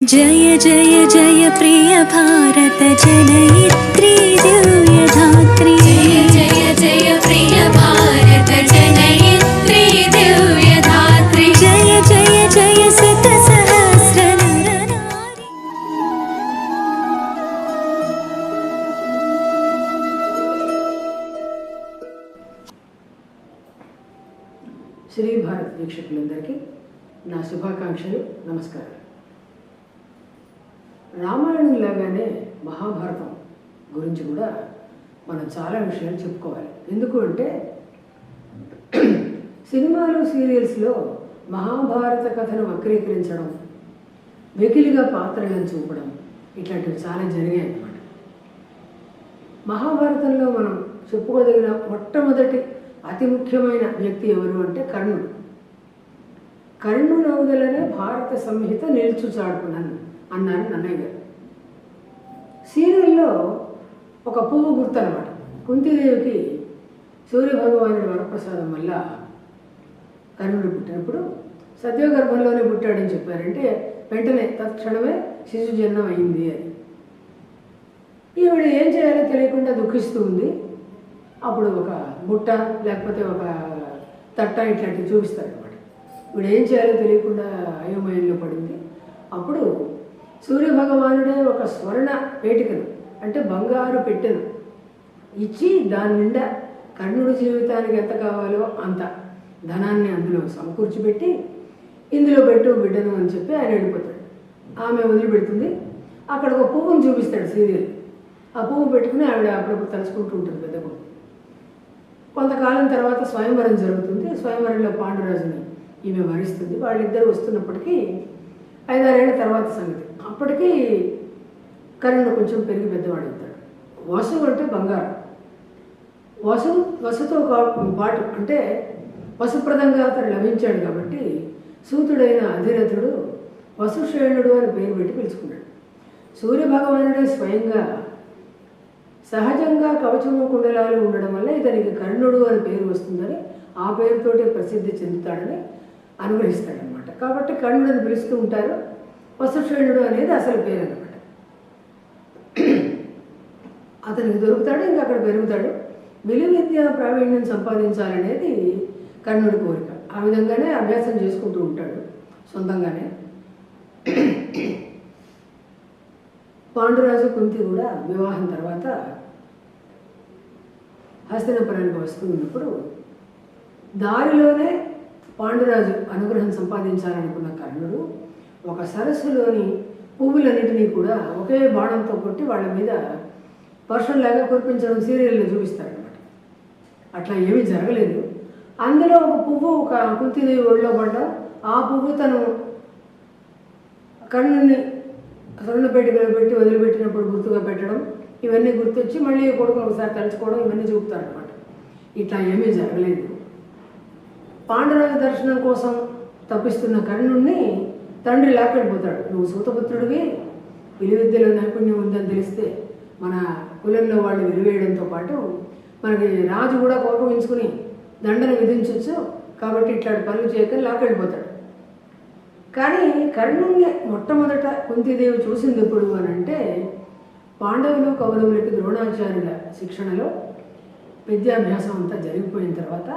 जय जय जय प्रिय भारत जनयित्री दिव्यधात्री जय जय जय प्रिय भारत जनयित्री दिव्यधात्री जय जय जय शत सहस्र नर नारी శ్రీ భారత్ వీక్షకులందరికీ నా శుభాకాంక్షలు నమస్కారం రామాయణం లాగానే మహాభారతం గురించి కూడా మనం చాలా విషయాలు చెప్పుకోవాలి. ఎందుకు అంటే సినిమాలు సీరియల్స్లో మహాభారత కథను వక్రీకరించడం వెకిలిగా పాత్రలను చూపడం ఇట్లాంటివి చాలా జరిగాయి అన్నమాట. మహాభారతంలో మనం చెప్పుకోదగిన మొట్టమొదటి అతి ముఖ్యమైన వ్యక్తి ఎవరు అంటే కర్ణుడు. కర్ణుడు వదలనే భారత సంహిత నిలుచు చాటుకున్నాను అన్నారు నన్నయ్య గారు. ఒక పువ్వు గుర్తు అనమాట కుంతిదేవికి సూర్యభగవానుడి వరప్రసాదం వల్ల కర్ణుడు పుట్టినప్పుడు సత్యగర్భంలోనే పుట్టాడని చెప్పారంటే వెంటనే తక్షణమే శిశు జన్మం అయింది అని. ఈవిడ ఏం చేయాలో తెలియకుండా దుఃఖిస్తూ ఉంది. అప్పుడు ఒక బుట్ట లేకపోతే ఒక తట్ట ఇట్లాంటివి చూపిస్తారు అనమాట ఇప్పుడు ఏం చేయాలో తెలియకుండా అయోమయంలో పడింది. అప్పుడు సూర్యభగవానుడే ఒక స్వర్ణ పేటికను అంటే బంగారు పెట్టెను ఇచ్చి దాని నిండా కర్ణుడి జీవితానికి ఎంత కావాలో అంత ధనాన్ని అందులో సమకూర్చిపెట్టి ఇందులో పెట్టు బిడ్డను అని చెప్పి ఆయన వెళ్ళిపోతాడు. ఆమె వదిలిపెడుతుంది. అక్కడ ఒక పువ్వును చూపిస్తాడు సీరియల్ ఆ పువ్వు పెట్టుకుని ఆవిడ అప్పుడప్పుడు తలుచుకుంటూ ఉంటుంది పెద్ద పువ్వు. కొంతకాలం తర్వాత స్వయంవరం జరుగుతుంది. స్వయంవరంలో పాండురాజుని ఈమె వరిస్తుంది. వాళ్ళిద్దరు వస్తున్నప్పటికీ ఐదారేళ్ళ తర్వాత సంగతి. అప్పటికీ కరుణ కొంచెం పెరిగి పెద్దవాడు అవుతాడు. వసు అంటే బంగారం. వసు వసుతో పాటు అంటే వసుప్రదంగా అతను లభించాడు కాబట్టి సూతుడైన అధిరథుడు వసుశ్రేణుడు అని పేరు పెట్టి పిలుచుకున్నాడు. సూర్యభగవానుడే స్వయంగా సహజంగా కవచము కుండలాలు ఉండడం వల్ల ఇతనికి కర్ణుడు అని పేరు వస్తుందని ఆ పేరుతోటే ప్రసిద్ధి చెందుతాడని అనుగ్రహిస్తాడనమాట కాబట్టి కర్ణుడు అని పిలుస్తూ ఉంటారు వసుశ్రేణుడు అనేది అసలు పేరు అనమాట అతనికి దొరుకుతాడు ఇంకా అక్కడ పెరుగుతాడు. విలువ విద్య ప్రావీణ్యం సంపాదించాలనేది కర్ణుడి కోరిక. ఆ విధంగానే అభ్యాసం చేసుకుంటూ ఉంటాడు సొంతంగానే. పాండురాజు కుంతి కూడా వివాహం తర్వాత హస్తినపురానికి వస్తూ ఉన్నప్పుడు దారిలోనే పాండురాజు అనుగ్రహం సంపాదించాలనుకున్న కర్ణుడు ఒక సరస్సులోని పువ్వులన్నింటినీ కూడా ఒకే బాణంతో కొట్టి వాళ్ళ మీద వర్షంలాగా కురిపించడం సీరియల్లో చూపిస్తారనమాట అట్లా ఏమీ జరగలేదు. అందులో ఒక పువ్వు ఒక కుంతిదేవి ఒళ్ళో పడ్డ ఆ పువ్వు తను కన్నుని స్వర్ణపేటికలో పెట్టి వదిలిపెట్టినప్పుడు గుర్తుగా పెట్టడం ఇవన్నీ గుర్తొచ్చి మళ్ళీ కొడుకుని ఒకసారి తలుచుకోవడం ఇవన్నీ చూపుతాడు అనమాట ఇట్లా ఏమీ జరగలేదు. పాండురాజు దర్శనం కోసం తప్పిస్తున్న కర్ణుణ్ణి తండ్రి లాక్కెళ్ళిపోతాడు. నువ్వు సూతపుత్రుడివి విలువిద్యలో నైపుణ్యం ఉందని తెలిస్తే మన కులంలో వాళ్ళు విలువేయడంతో పాటు మనకి రాజు కూడా కోపగించుకుని దండన విధించవచ్చు కాబట్టి ఇట్లాంటి పనులు చేయక లాక్కెళ్ళిపోతాడు కానీ కర్ణుణ్ణి మొట్టమొదట కుంతిదేవి చూసింది ఎప్పుడు అని అంటే పాండవులు కౌరవులకి ద్రోణాచార్యుల శిక్షణలో విద్యాభ్యాసం అంతా జరిగిపోయిన తర్వాత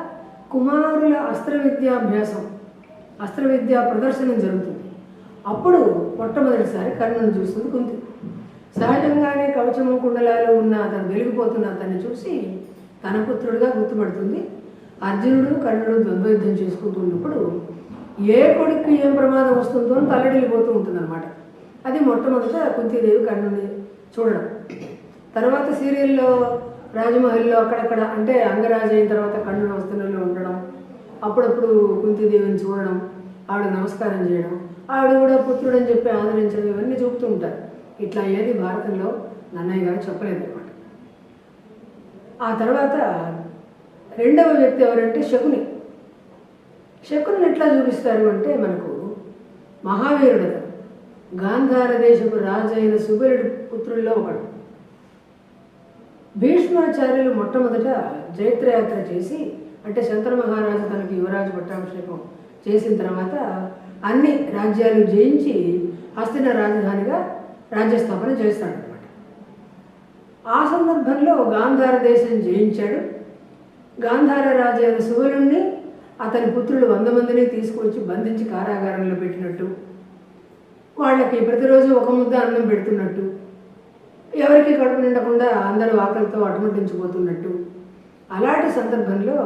కుమారుల అస్త్ర విద్యాభ్యాసం అస్త్ర విద్యా ప్రదర్శనం జరుగుతుంది. అప్పుడు మొట్టమొదటిసారి కర్ణుని చూస్తుంది కుంతి సహజంగానే కవచము కుండలాలు ఉన్న అతను వెలిగిపోతున్న అతన్ని చూసి తన పుత్రుడిగా గుర్తుపడుతుంది. అర్జునుడు కర్ణుడు ద్వంద్వయుద్ధం చేసుకుంటూ ఉన్నప్పుడు ఏ కొడుకు ఏం ప్రమాదం వస్తుందో అని తల్లడిల్లిపోతూ ఉంటుందన్నమాట. అది మొట్టమొదట కుంతీదేవి కర్ణుని చూడడం. తర్వాత సీరియల్లో రాజమహల్లో అక్కడక్కడ అంటే అంగరాజు అయిన తర్వాత కర్ణుడు వస్తువులలో ఉండడం అప్పుడప్పుడు కుంతీదేవిని చూడడం ఆవిడ నమస్కారం చేయడం ఆవిడ కూడా పుత్రుడని చెప్పి ఆదరించడం ఇవన్నీ చూపుతూ ఉంటారు. ఇట్లా ఏది భారతంలో నన్నయ్య గారు చెప్పలేదు అనమాట. ఆ తర్వాత రెండవ వ్యక్తి ఎవరంటే శకుని. శకుని ఎట్లా చూపిస్తారు అంటే మనకు మహావీరుడు గాంధార దేశపు రాజు అయిన సుబరుడి పుత్రుల్లో ఒకడు. భీష్మాచార్యులు మొట్టమొదట జైత్రయాత్ర చేసి అంటే శంకర మహారాజు తనకి యువరాజు పట్టాభిషేకం చేసిన తర్వాత అన్ని రాజ్యాలు జయించి హస్తిన రాజధానిగా రాజ్యస్థాపన చేస్తాడనమాట ఆ సందర్భంలో గాంధార దేశం జయించాడు. గాంధార రాజు అయిన శివులుణ్ణి అతని పుత్రులు వంద మందిని తీసుకువచ్చి బంధించి కారాగారంలో పెట్టినట్టు వాళ్ళకి ప్రతిరోజు ఒక ముద్ద అన్నం పెడుతున్నట్టు ఎవరికి కడుపు నిండకుండా అందరూ ఆకలితో అటుమటించిపోతున్నట్టు అలాంటి సందర్భంలో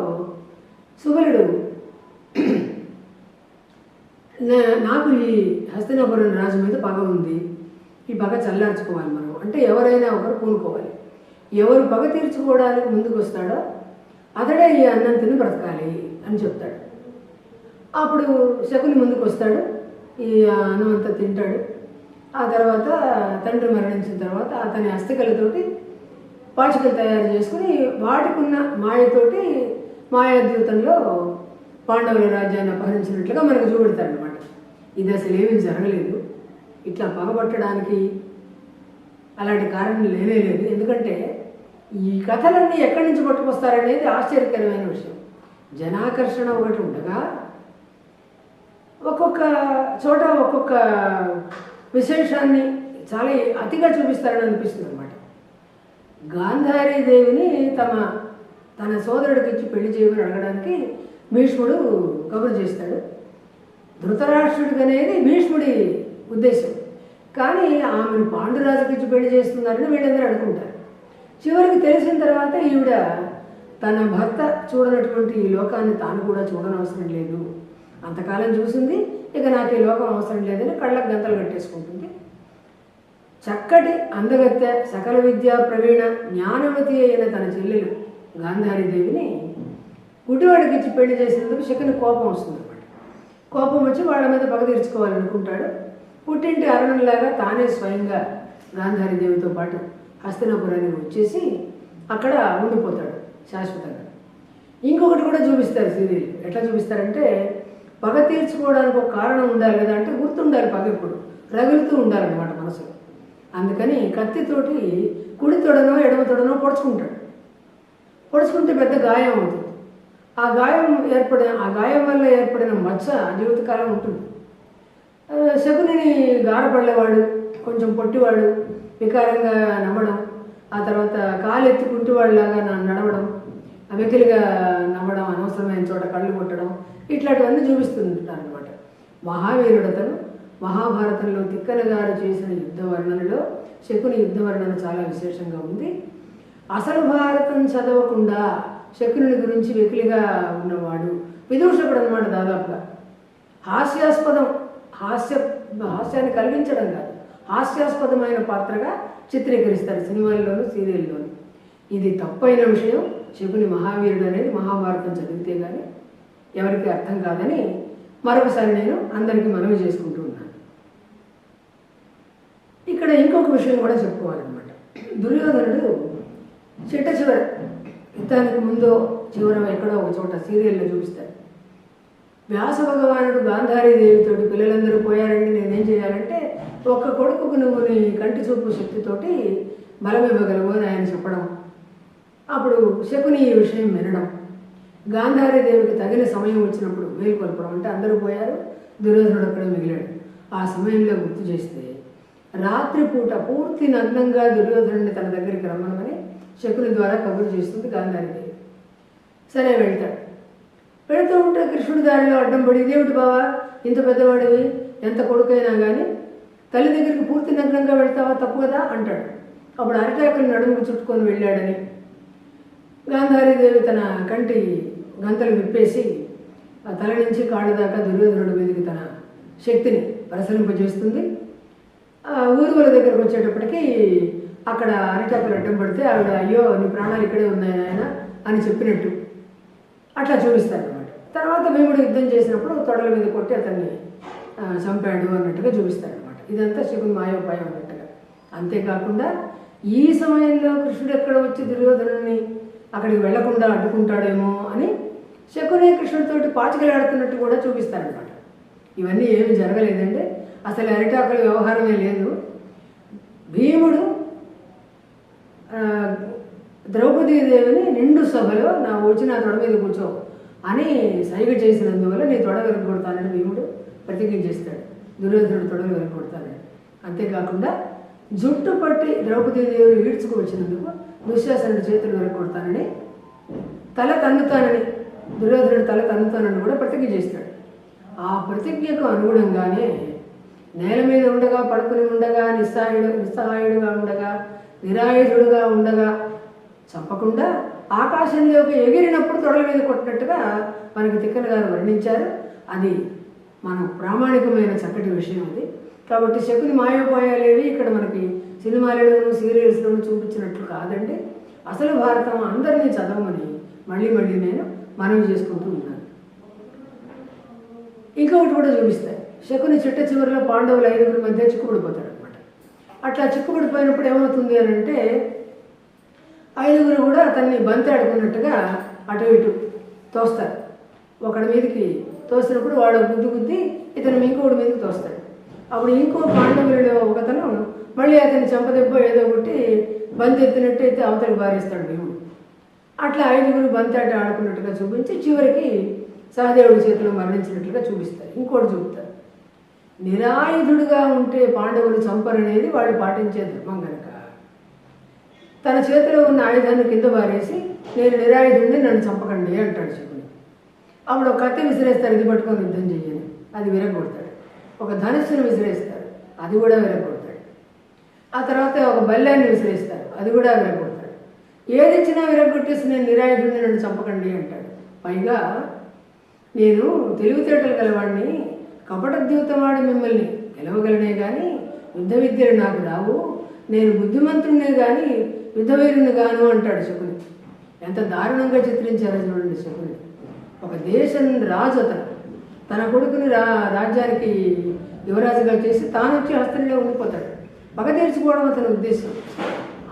సుబలుడు నాకు ఈ హస్తినాపురం రాజు మీద పగ ఉంది. ఈ పగ చల్లార్చుకోవాలి మనం అంటే ఎవరైనా ఒకరు పూనుకోవాలి. ఎవరు పగ తీర్చుకోవడానికి ముందుకు వస్తాడో అతడే ఈ అన్నం తిని బ్రతకాలి అని చెప్తాడు. అప్పుడు శకుని ముందుకు వస్తాడు ఈ అన్నం అంతా తింటాడు. ఆ తర్వాత తండ్రి మరణించిన తర్వాత అతని అస్థికలతోటి పాచికలు తయారు చేసుకుని వాటికున్న మాయతోటి మాయాద్యూతంలో పాండవుల రాజ్యాన్ని అపహరించినట్లుగా మనకు చూపెడతాడు అనమాట ఇది అసలు ఏమీ జరగలేదు. ఇట్లా పగబట్టడానికి అలాంటి కారణం లేనే లేదు. ఎందుకంటే ఈ కథలన్నీ ఎక్కడి నుంచి పట్టుకొస్తారనేది ఆశ్చర్యకరమైన విషయం. జనాకర్షణ ఒకటి ఉండగా ఒక్కొక్క చోట ఒక్కొక్క విశేషాన్ని చాలా అతిగా చూపిస్తారని అనిపిస్తుంది అనమాట గాంధారీదేవిని తమ తన సోదరుడికి ఇచ్చి పెళ్ళి చేయమని అడగడానికి భీష్ముడు కబురు చేస్తాడు. ధృతరాష్ట్రుడికి అనేది భీష్ముడి ఉద్దేశం. కానీ ఆమెను పాండురాజుకిచ్చి పెళ్ళి చేస్తున్నారని వీళ్ళందరూ అనుకుంటారు. చివరికి తెలిసిన తర్వాత ఈవిడ తన భర్త చూడనటువంటి ఈ లోకాన్ని తాను కూడా చూడనవసరం లేదు. అంతకాలం చూసింది ఇక నాకు ఈ లోకం అవసరం లేదని కళ్ళకు గంతలు కట్టేసుకుంటుంది. చక్కటి అందగత్తె సకల విద్యా ప్రవీణ జ్ఞానవతి అయిన తన చెల్లెలు గాంధారీదేవిని గుడివాడికిచ్చి పెళ్ళి చేసినందుకు శకుని కోపం వస్తుంది అనమాట కోపం వచ్చి వాళ్ళ మీద పగ తీర్చుకోవాలనుకుంటాడు. పుట్టింటి అరుణులాగా తానే స్వయంగా గాంధారీదేవితో పాటు హస్తినాపురానికి వచ్చేసి అక్కడ ఉండిపోతాడు శాశ్వతంగా. ఇంకొకటి కూడా చూపిస్తారు సీరియల్. ఎట్లా చూపిస్తారంటే పగ తీర్చుకోవడానికి ఒక కారణం ఉండాలి కదా అంటే గుర్తుండాలి పగ ఎప్పుడు? రగులుతూ ఉండాలన్నమాట మనసులో. అందుకని కత్తితోటి కుడి తొడనో ఎడమ తొడనో పొడుచుకుంటాడు. పొడుచుకుంటే పెద్ద గాయం అవుతుంది. ఆ గాయం ఏర్పడిన ఆ గాయం వల్ల ఏర్పడిన మచ్చ జీవితకాలం ఉంటుంది. శకునిని గాఢపడలేవాడు కొంచెం పొట్టివాడు వికారంగా నమ్మడం ఆ తర్వాత కాలు ఎత్తి కుంటివాడిలాగా నడవడం వెకిలిగా నమ్మడం అనవసరమైన చోట కళ్ళు కొట్టడం ఇట్లాంటివన్నీ చూపిస్తుంటారు అనమాట మహావీరుడు అతను మహాభారతంలో తిక్కన గారు చేసిన యుద్ధ వర్ణనలో శకుని యుద్ధ వర్ణన చాలా విశేషంగా ఉంది. అసలు భారతం చదవకుండా శకుని గురించి వెకిలిగా ఉన్నవాడు విదూషకుడు అనమాట దాదాపుగా. హాస్యాస్పదం హాస్య హాస్యాన్ని కలిగించడం కాదు. హాస్యాస్పదమైన పాత్రగా చిత్రీకరిస్తారు సినిమాల్లోనూ సీరియల్లోనూ. ఇది తప్పైన విషయం. శకుని మహావీరుడు అనేది మహాభారతం చదివితే కానీ ఎవరికి అర్థం కాదని మరొకసారి నేను అందరికీ మనవి చేసుకుంటూ ఉన్నాను. ఇక్కడ ఇంకొక విషయం కూడా చెప్పుకోవాలన్నమాట. దుర్యోధనుడు చిట్ట చివర యుద్ధానికి ముందు చివర ఎక్కడో ఒక చోట సీరియల్లో చూపిస్తారు వ్యాస భగవానుడు గాంధారీదేవితో పిల్లలందరూ పోయారండి. నేనేం చేయాలంటే ఒక్క కొడుకుకు నువ్వు నీ కంటి చూపు శక్తితోటి బలం ఇవ్వగలవు అని ఆయన చెప్పడం. అప్పుడు శకుని ఈ విషయం వినడం. గాంధారీదేవికి తగిన సమయం వచ్చినప్పుడు మేలుకొల్పడం అంటే అందరూ పోయారు దుర్యోధనుడు అక్కడే మిగిలాడు. ఆ సమయంలో గుర్తు చేస్తే రాత్రిపూట పూర్తి నగ్నంగా దుర్యోధనుడిని తన దగ్గరికి రమ్మనమని శకుని ద్వారా కబురు చేస్తుంది గాంధారీదేవి సరే వెళ్తాడు. పెడుతూ ఉంటే కృష్ణుడి దారిలో అడ్డం పడి ఇదేమిటి బావా ఇంత పెద్దవాడివి ఎంత కొడుకైనా కానీ తల్లి దగ్గరికి పూర్తి నగ్నంగా వెళ్తావా? తప్పు కదా అంటాడు. అప్పుడు అరిటాకులు నడుము చుట్టుకొని వెళ్ళాడని గాంధారీదేవి తన కంటి గంతలు విప్పేసి ఆ తల నుంచి కాళ్ళ దాకా దుర్యోధనుడి మీదకి తన శక్తిని ప్రసరింపజేస్తుంది. ఆ ఊరువల దగ్గరకు వచ్చేటప్పటికి అక్కడ అరిటాకులు అడ్డం పడితే ఆవిడ అయ్యో నీ ప్రాణాలు ఇక్కడే ఉన్నాయి ఆయన అని చెప్పినట్టు అట్లా చూపిస్తారు తర్వాత భీముడు యుద్ధం చేసినప్పుడు తొడల మీద కొట్టి అతన్ని చంపాడు అన్నట్టుగా చూపిస్తాడనమాట ఇదంతా శకుని మాయోపాయం అన్నట్టుగా. అంతేకాకుండా ఈ సమయంలో కృష్ణుడు ఎక్కడ వచ్చి దుర్యోధనుని అక్కడికి వెళ్ళకుండా అడ్డుకుంటాడేమో అని శకుని కృష్ణుడితోటి పాచికలాడుతున్నట్టు కూడా చూపిస్తారనమాట ఇవన్నీ ఏమి జరగలేదండి. అసలు అరిటాకుల వ్యవహారమే లేదు. భీముడు ద్రౌపదీదేవిని నిండు సభలో నా వచ్చి నా తొడ మీద కూర్చో అని సైగ చేసినందువల్ల నీ తొడ వెరగొడతానని భీముడు ప్రతిజ్ఞ చేస్తాడు. దుర్యోధనుడు తొడ వెరగొడతానని. అంతేకాకుండా జుట్టు పట్టి ద్రౌపదీదేవిని ఈడ్చుకు వచ్చినందుకు దుశ్శాసనుడు చేతులు వెరగొడతానని తల తన్నుతానని దుర్యోధనుడు తల తన్నుతానని కూడా ప్రతిజ్ఞ చేస్తాడు. ఆ ప్రతిజ్ఞకు అనుగుణంగానే నేల మీద ఉండగా పడుకుని ఉండగా నిస్సహాయుడు నిస్సహాయుడుగా ఉండగా నిరాయుధుడుగా ఉండగా చంపకుండా ఆకాశంలోకి ఎగిరినప్పుడు తొడల మీద కొట్టినట్టుగా మనకి తిక్కన గారు వర్ణించారు. అది మన ప్రామాణికమైన చక్కటి విషయం అది. కాబట్టి శకుని మాయోపాయాలేవి ఇక్కడ మనకి సినిమాలలోను సీరియల్స్లోను చూపించినట్లు కాదండి. అసలు భారతం అందరినీ చదవమని మళ్ళీ మళ్ళీ నేను మనవి చేసుకుంటూ ఉన్నాను. ఇంకొకటి కూడా చూపిస్తాయి. శకుని చిట్ట చివరిలో పాండవులు ఐదుగురి మధ్య చిక్కుబడిపోతాడు అనమాట అట్లా చిక్కుబడిపోయినప్పుడు ఏమవుతుంది అని అంటే ఐదుగురు కూడా అతన్ని బంతి ఆడుకున్నట్టుగా అటు ఇటు తోస్తారు. ఒకడి మీదకి తోసినప్పుడు వాడు గుద్దు గుద్ది ఇతను ఇంకోటి మీదకి తోస్తాడు. అప్పుడు ఇంకో పాండవులలో ఒకతను మళ్ళీ అతని చెంపదెబ్బ ఏదో ఒకటి బంతి ఎత్తినట్టు అయితే అవతలి బారేస్తాడు భీముడు. అట్లా ఐదుగురు బంతాట ఆడుకున్నట్టుగా చూపించి చివరికి సహదేవుడి చేతిలో మరణించినట్లుగా చూపిస్తారు. ఇంకోటి చూపుతారు. నిరాయుధుడుగా ఉంటే పాండవులు చంపరనేది వాళ్ళు పాటించే ధర్మం తన చేతిలో ఉన్న ఆయుధాన్ని కింద వారేసి నేను నిరాయుధుడిని నన్ను చంపకండి అంటాడు శకుని. అప్పుడు ఒక కత్తి విసిరేస్తారు ఇది పట్టుకొని యుద్ధం చెయ్యని అది విరగొడతాడు. ఒక ధనుస్సును విసిరేస్తారు అది కూడా విరగొడతాడు. ఆ తర్వాత ఒక బల్లాన్ని విసిరేస్తారు అది కూడా విరగొడతాడు. ఏది ఇచ్చినా విరగొట్టేసి నేను నిరాయుధుడిని నన్ను చంపకండి అంటాడు. పైగా నేను తెలివితేటలు గలవాడిని కపట ద్యూతవాడి మిమ్మల్ని గెలవగలనే కానీ యుద్ధ విద్యలు నాకు రావు. నేను బుద్ధిమంతుడినే కానీ యుద్ధవీరుని గాను అంటాడు శకుని. ఎంత దారుణంగా చిత్రించారో చూడండి శకుని. ఒక దేశం రాజు అతను. తన కొడుకుని రా రాజ్యానికి యువరాజుగా చేసి తాను వచ్చి హస్తంలో ఉండిపోతాడు. పగ తీర్చుకోవడం అతని ఉద్దేశం.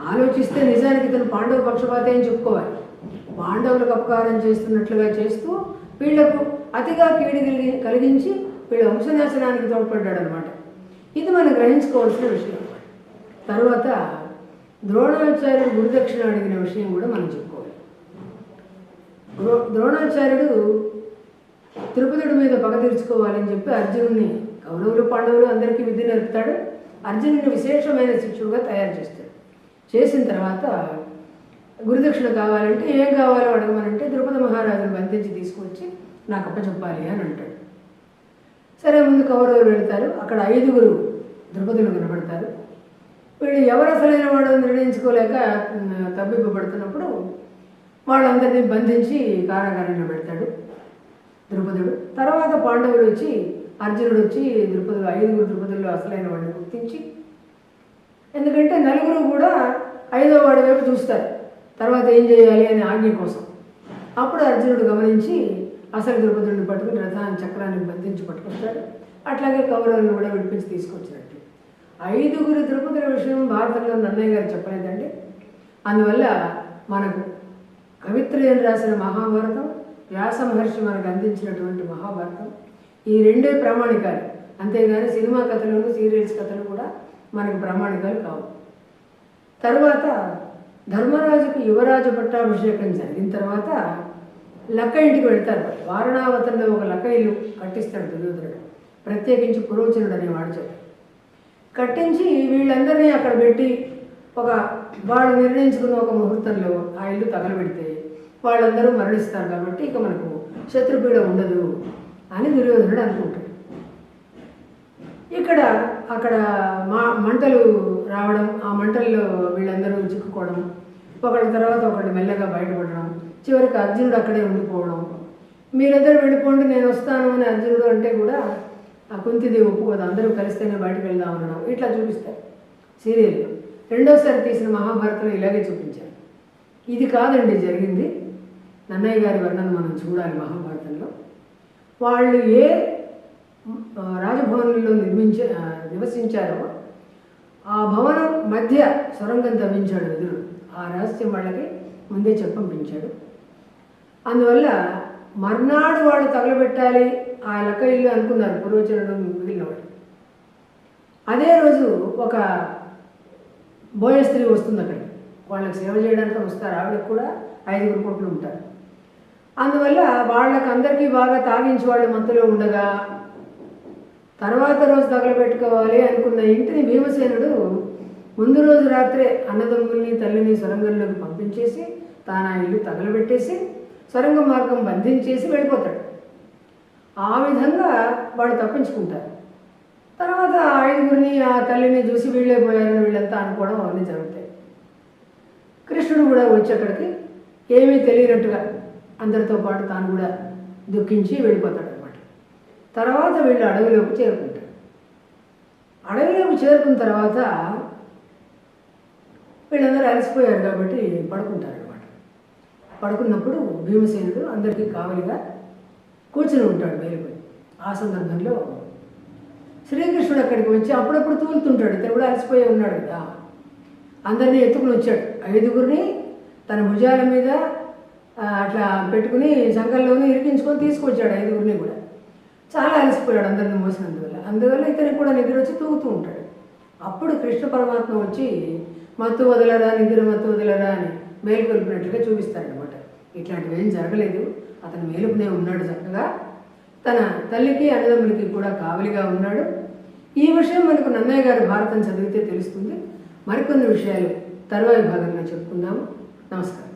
ఆలోచిస్తే నిజానికి ఇతను పాండవ పక్షపాతే అని చెప్పుకోవాలి. పాండవులకు అపకారం చేస్తున్నట్లుగా చేస్తూ వీళ్ళకు అతిగా కీడు కలిగి కలిగించి వీళ్ళ వంశనాశనానికి తోడ్పడ్డాడు అనమాట ఇది మనం గ్రహించుకోవాల్సిన విషయం. తర్వాత ద్రోణాచార్యుడు గురుదక్షిణ అడిగిన విషయం కూడా మనం చెప్పుకోవాలి. ద్రో ద్రోణాచార్యుడు తిరుపతుడి మీద పగ తీర్చుకోవాలని చెప్పి అర్జునుడిని కౌరవులు పాండవులు అందరికీ విద్య నేర్పుతాడు. అర్జునుడిని విశేషమైన శిక్షుడుగా తయారు చేస్తాడు. చేసిన తర్వాత గురుదక్షిణ కావాలంటే ఏం కావాలో అడగమనంటే ద్రుపద మహారాజును బంధించి తీసుకొచ్చి నాకు అప్పచెప్పాలి అని అంటాడు. సరే ముందు కౌరవులు వెళ్తారు. అక్కడ ఐదుగురు ద్రుపదులు కనబడతారు. వీళ్ళు ఎవరు అసలైన వాడు నిర్ణయించుకోలేక తబ్బిబ్బపడుతున్నప్పుడు వాళ్ళందరినీ బంధించి కారాగారంలో పెడతాడు ద్రుపదుడు. తర్వాత పాండవులు వచ్చి అర్జునుడు వచ్చి ద్రుపదులు ఐదుగురు ద్రుపదుల్లో అసలైన వాడిని గుర్తించి ఎందుకంటే నలుగురు కూడా ఐదో వాడి వైపు చూస్తారు. తర్వాత ఏం చేయాలి అనే ఆజ్ఞ కోసం. అప్పుడు అర్జునుడు గమనించి అసలు ద్రుపదుడిని పట్టుకుని రథాన్ని చక్రాన్ని బంధించి పట్టుకొస్తాడు. అట్లాగే కౌరవులను కూడా విడిపించి తీసుకొచ్చినట్టు ఐదుగురు తిరుపతుల విషయం భారతంలో నన్నయ్య గారు చెప్పలేదండి. అందువల్ల మనకు కవిత్రయం రాసిన మహాభారతం వ్యాస మహర్షి మనకు అందించినటువంటి మహాభారతం ఈ రెండే ప్రామాణికాలు. అంతేగాని సినిమా కథలను సీరియల్స్ కథలు కూడా మనకు ప్రామాణికాలు కావు. తర్వాత ధర్మరాజుకు యువరాజు పట్టాభిషేకం జరిగిన తర్వాత లక్క ఇంటికి వెళ్తారు. వారణావతంలో ఒక లక్క ఇల్లు కట్టిస్తాడు దుర్యోధనుడు. ప్రత్యేకించి పురోచనుడు అనేవాడు చెప్పి కట్టించి వీళ్ళందరినీ అక్కడ పెట్టి ఒక వాళ్ళు నిర్ణయించుకున్న ఒక ముహూర్తంలో ఆ ఇల్లు తగలబెడితే వాళ్ళందరూ మరణిస్తారు కాబట్టి ఇక మనకు శత్రుపీడ ఉండదు అని దుర్యోధనుడు అనుకుంటాడు. ఇక్కడ అక్కడ మా మంటలు రావడం ఆ మంటల్లో వీళ్ళందరూ చిక్కుకోవడం ఒకటి తర్వాత ఒకటి మెల్లగా బయటపడడం చివరికి అర్జునుడు అక్కడే ఉండిపోవడం మీరందరూ వెళ్ళిపోండి నేను వస్తాను అని అర్జునుడు అంటే కూడా ఆ కుంతిదేవి ఒప్పుకోదు అందరూ కలిస్తేనే బయటకు వెళ్దాం అనడం ఇట్లా చూపిస్తారు సీరియల్లో రెండోసారి తీసిన మహాభారతంలో ఇలాగే చూపించారు. ఇది కాదండి జరిగింది. నన్నయ్య గారి వర్ణన మనం చూడాలి మహాభారతంలో. వాళ్ళు ఏ రాజభవనంలో నిర్మించ నివసించారో ఆ భవనం మధ్య సొరంగం తవ్వించాడు ఎదురు ఆ రహస్యం వాళ్ళకి ముందే చెప్పంపించాడు. అందువల్ల మర్నాడు వాళ్ళు తగలబెట్టాలి ఆ లెక్క ఇల్లు అనుకున్నారు పూర్వచరుడు మిగిలినవాడు అదే రోజు ఒక బోయ స్త్రీ వస్తుంది అక్కడ వాళ్ళకి సేవ చేయడానికి వస్తారు. ఆవిడకి కూడా ఐదుగురు కొట్లు ఉంటారు. అందువల్ల వాళ్ళకి అందరికీ బాగా తాగించి వాళ్ళు మత్తులో ఉండగా తర్వాత రోజు తగలబెట్టుకోవాలి అనుకున్న ఇంటిని భీమసేనుడు ముందు రోజు రాత్రే అన్నదమ్ముల్ని తల్లిని సొరంగంలోకి పంపించేసి తాను ఆ ఇల్లు తగలబెట్టేసి సొరంగ మార్గం బంధించేసి వెళ్ళిపోతాడు. ఆ విధంగా వాళ్ళు తప్పించుకుంటారు. తర్వాత ఐదుగురిని ఆ తల్లిని చూసి వీళ్ళే పోయారని వీళ్ళంతా అనుకోవడం అవన్నీ జరుగుతాయి. కృష్ణుడు కూడా వచ్చి అక్కడికి ఏమీ తెలియనట్టుగా అందరితో పాటు తాను కూడా దుఃఖించి వెళ్ళిపోతాడు అనమాట తర్వాత వీళ్ళు అడవిలోకి చేరుకుంటారు. అడవిలోకి చేరుకున్న తర్వాత వీళ్ళందరూ అలసిపోయారు కాబట్టి పడుకుంటారు అనమాట పడుకున్నప్పుడు భీమసేనుడు అందరికీ కావలిగా కూర్చుని ఉంటాడు మేలుకొని ఆ సందర్భంలో శ్రీకృష్ణుడు అక్కడికి వచ్చి అప్పుడప్పుడు తూలుతుంటాడు. ఇతను కూడా అలసిపోయి ఉన్నాడు కదా. అందరినీ ఎత్తుకుని వచ్చాడు. ఐదుగురిని తన భుజాల మీద అట్లా పెట్టుకుని సంఘంలోనే ఇరికించుకొని తీసుకొచ్చాడు ఐదుగురిని కూడా. చాలా అలసిపోయాడు అందరిని మోసినందువల్ల. అందువల్ల ఇతనికి కూడా నిద్ర వచ్చి తూగుతూ ఉంటాడు. అప్పుడు కృష్ణ పరమాత్మ వచ్చి మత్తు వదలరా నిద్ర మత్తు వదలరా అని మేలుకొల్పినట్లుగా చూపిస్తాడనమాట ఇట్లాంటివి ఏం జరగలేదు. అతను మేలుకునే ఉన్నాడు చక్కగా. తన తల్లికి అన్నదమ్ములకి కూడా కావలిగా ఉన్నాడు. ఈ విషయం మనకు నన్నయ్య గారి భారతం చదివితే తెలుస్తుంది. మరికొన్ని విషయాలు తర్వాయి భాగంలో చెప్పుకుందాము. నమస్కారం.